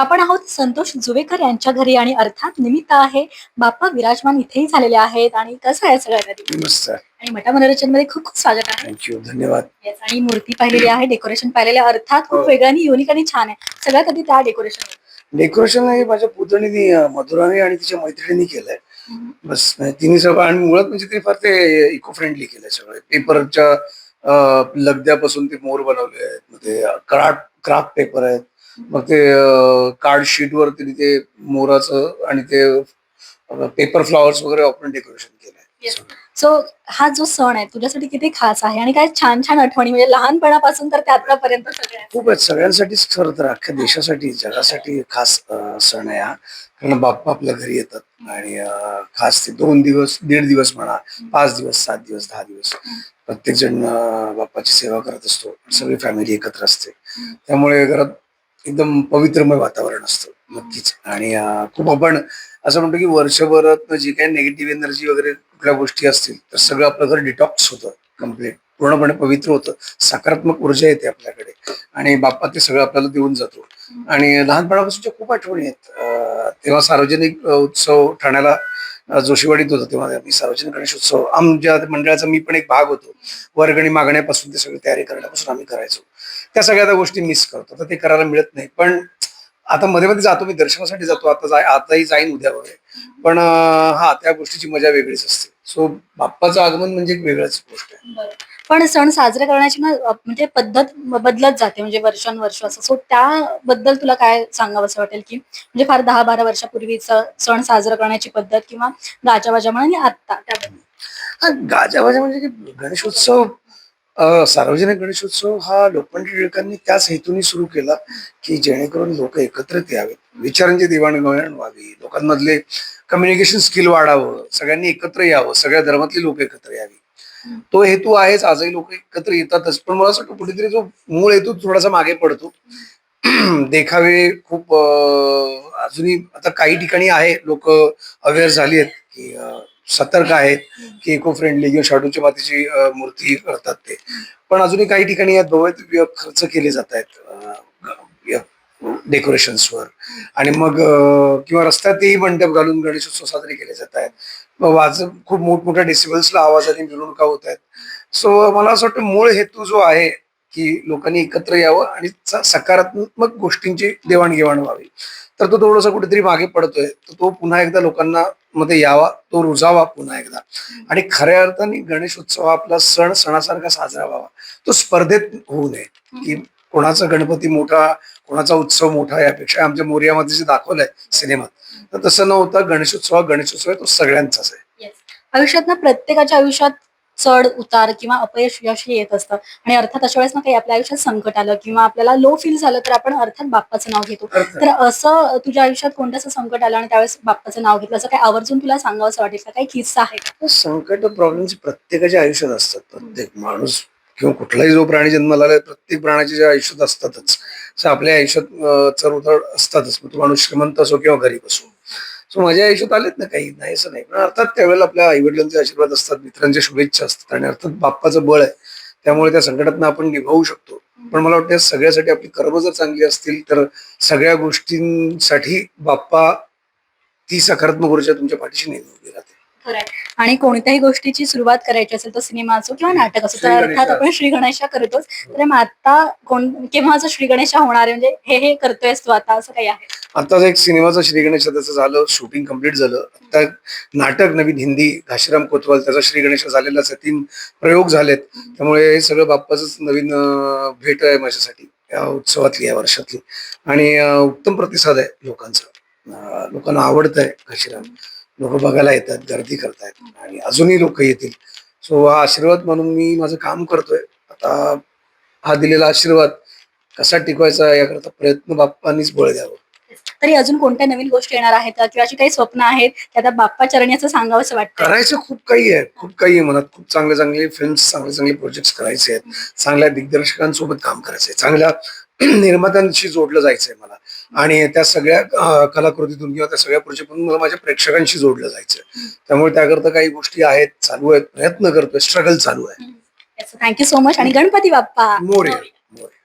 आपण आहोत संतोष जुवेकर यांच्या घरी आणि अर्थात निमित्त आहे. बाप्पा विराजमान इथेही झालेले आहेत आणि कसं आहे सगळं कधी मस्त आणि मटा मनोरंजनमध्ये खूप खूप स्वागत आहे. थँक्यू धन्यवाद. Yes, आणि मूर्ती पाहिलेली आहे डेकोरेशन पाहिलेले. अर्थात खूप हो. वेगळं आणि युनिक आणि छान आहे. सगळं कधी त्या डेकोरेशन डेकोरेशन हे माझ्या पुतणीने अं, मधुराने आणि तिच्या मैत्रिणींनी केलंय. बस म्हणजे तिन्ही सगळं आणि मुळात म्हणजे ते फार ते इको फ्रेंडली केलंय सगळं. पेपरच्या लगद्यापासून ते मोर बनवले आहेत. मग ते क्राफ्ट क्राफ्ट पेपर आहेत. मग ते कार्ड वर तिने ते मोराचं आणि ते पेपर फ्लॉवर्स वगैरे वापरून डेकोरेशन केलंय. सो हा जो सण आहे तुझ्यासाठी किती खास आहे आणि काय छान छान आठवणी म्हणजे लहानपणापासून तर ते आतापर्यंत सगळे आहेत. खूप आहेत सगळ्यांसाठीच खरं तर अख्ख्या देशासाठी जगासाठी खास सण आहे हा कारण बाप्पा आपल्या घरी येतात आणि खास ते दोन दिवस दीड दिवस म्हणा पाच दिवस सात दिवस दहा दिवस प्रत्येक जण बाप्पाची सेवा करत असतो सगळी फॅमिली एकत्र असते त्यामुळे घरात एकदम पवित्रमय वातावरण असतं नक्कीच. आणि अं, खूप आपण असं म्हणतो की वर्षभरात जी काही निगेटिव्ह एनर्जी वगैरे कुठल्या गोष्टी असतील तर सगळं आपलं घर डिटॉक्स होतं कंप्लीट पूर्णपणे पवित्र होतं. सकारात्मक ऊर्जा येते आपल्याकडे. आणि बाप्पा ते सगळं आपल्याला देऊन जातो. आणि लहानपणापासूनच्या खूप आठवणी आहेत. अं, तेव्हा सार्वजनिक अं, उत्सव ठाण्याला जोशीवाडीत होतो तेव्हा आम्ही सार्वजनिक गणेश उत्सव आमच्या मंडळाचा मी पण एक भाग होतो. वर्गणी मागण्यापासून ते सगळी तयारी करण्यापासून आम्ही करायचो. त्या सगळ्या त्या गोष्टी मिस करतो. तर ते करायला मिळत नाही. पण आता मध्ये मध्ये जातो मी दर्शनासाठी जातो. आता जाय आताही जाईन उद्या वगैरे. पण हा त्या गोष्टीची मजा वेगळीच असते. सो बाप्पाचं आगमन म्हणजे एक वेगळंच गोष्ट आहे. पण सण साजरे करण्याची ना म्हणजे पद्धत बदलत जाते म्हणजे वर्षानुवर्ष असं. सो त्याबद्दल तुला काय सांगावं असं वाटेल की म्हणजे फार दहा बारा वर्षापूर्वीचं सण साजरा करण्याची पद्धत किंवा गाजावाजा म्हणा आणि आत्ता त्याबद्दल. गाजाबाजा गाजावाजा म्हणजे गणेशोत्सव सार्वजनिक गणेशोत्सव हा लोकमान्य टिळकांनी त्याच हेतूने सुरू केला की जेणेकरून लोक एकत्रित यावेत. विचारांची देवाणघेवाण व्हावी लोकांमधले कम्युनिकेशन स्किल वाढावं सगळ्यांनी एकत्र यावं सगळ्या धर्मातली लोक एकत्र यावी. तो हेतू आहेच आजही लोक एकत्र येतातच पण मला असं वाटतं कुठेतरी जो मूळ हेतू थोडासा मागे पडतो. देखावे खूप अजूनही आता काही ठिकाणी आहे लोक अवेअर झाली आहेत की सतर्क आहेत की इको फ्रेंडली किंवा शाडूच्या मातीची मूर्ती करतात ते. पण अजूनही काही ठिकाणी यात भव्य खर्च केले जात आहेत. डेकोरेशन्सवर आणि मग किंवा रस्त्यातही मंडप घालून गणेशोत्सव साजरे केले जात आहेत. वाज खूप मोठमोठ्या डेसिबल्सला आवाजाने मिरवणुका होत आहेत. सो मला असं वाटतं मूळ हेतू जो आहे की लोकांनी एकत्र यावं आणि सकारात्मक गोष्टींची देवाणघेवाण व्हावी. तर तो थोडासा कुठेतरी मागे पडतोय. तर तो पुन्हा एकदा लोकांना मध्ये यावा तो रुजावा पुन्हा एकदा. आणि खऱ्या अर्थाने गणेश उत्सव आपला सण सणासारखा साजरा व्हावा. तो स्पर्धेत होऊ नये. की कोणाचा गणपती मोठा कोणाचा उत्सव मोठा यापेक्षा आमच्या मोर्यामध्ये जे दाखवलंय सिनेमात तर तसं न होता गणेशोत्सव हा गणेशोत्सव आहे तो सगळ्यांचाच आहे. आयुष्यात ना प्रत्येकाच्या आयुष्यात चढ उतार किंवा अपयश यश हे येत असतं. आणि अर्थात अशा वेळेस ना काही आपल्या आयुष्यात संकट आलं किंवा आपल्याला लो फील झालं तर आपण अर्थात बाप्पाचं नाव घेतो. तर असं तुझ्या आयुष्यात कोणतं असं संकट आलं आणि त्यावेळेस बाप्पाचं नाव घेतलं? असं काही आवर्जून तुला सांगावं असं वाटेल का? काही किस्सा आहे का? संकट प्रॉब्लेम्स प्रत्येकाच्या आयुष्यात असतात. प्रत्येक माणूस किंवा कुठलाही जो प्राणी जन्माला आला प्रत्येक प्राण्याच्या आयुष्यात असतातच. असं आपल्या आयुष्यात चढ उतर असतातच. मग तो माणूस श्रीमंत असो किंवा गरीब असो. सो माझ्या आयुष्यात आलेत ना काही? नाही असं नाही. पण अर्थात त्यावेळेला आपल्या आईवडिलांचे आशीर्वाद असतात मित्रांच्या शुभेच्छा असतात आणि अर्थात बाप्पाचं बळ आहे. त्यामुळे त्या संकटातनं आपण निभावू शकतो. पण मला वाटतं सगळ्यासाठी आपली कर्म जर चांगली असतील तर सगळ्या गोष्टींसाठी बाप्पा ती सकारात्मक ऊर्जा तुमच्या पाठीशी नेहमी उभी राहते. आणि कोणत्याही गोष्टीची सुरुवात करायची असेल तर सिनेमा असो किंवा नाटक असो तर अर्थात. आपण श्री गणेशा करतोच. तर मग आता कोण केव्हाचं श्री गणेशा होणार आहे? म्हणजे हे हे करतोयस तू आता असं काही आहे? आता एक सिनेमाचं श्री गणेश त्याचं झालं शूटिंग कंप्लीट झालं. आता नाटक नवीन हिंदी घाशीराम कोतवाल त्याचा श्री गणेश झालेलाच आहे तीन प्रयोग झालेत. त्यामुळे हे सगळं बाप्पाच नवीन भेट आहे माझ्यासाठी या उत्सवातली या वर्षातली. आणि उत्तम प्रतिसाद आहे लोकांचा. लोकांना आवडत आहे घाशीराम. लोक बघायला येतात गर्दी करतायत. आणि अजूनही लोक येतील. सो हा आशीर्वाद म्हणून मी माझं काम करतोय. आता हा दिलेला आशीर्वाद कसा टिकवायचा याकरता प्रयत्न बाप्पांनीच बळ द्यावं. तरी अजून कोणत्या नवीन गोष्टी येणार आहेत? किंवा अशी काही स्वप्न आहेत आता बाप्पा चरणी असं सांगावं असं वाटतं करायचं खूप काही आहे. खूप काही आहे मनात. खूप चांगले चांगले फिल्म्स चांगले चांगले प्रोजेक्ट करायचे आहेत. चांगल्या दिग्दर्शकांसोबत काम करायचंय चांगल्या निर्मात्यांशी जोडलं जायचंय मला. आणि त्या सगळ्या कलाकृतीतून किंवा त्या सगळ्या प्रोजेक्टमधून मला माझ्या प्रेक्षकांशी जोडलं जायचंय. त्यामुळे त्याकरता काही गोष्टी आहेत चालू आहेत प्रयत्न करतोय स्ट्रगल चालू आहे. थँक्यू सो मच आणि गणपती बाप्पा. मोरे मोरे.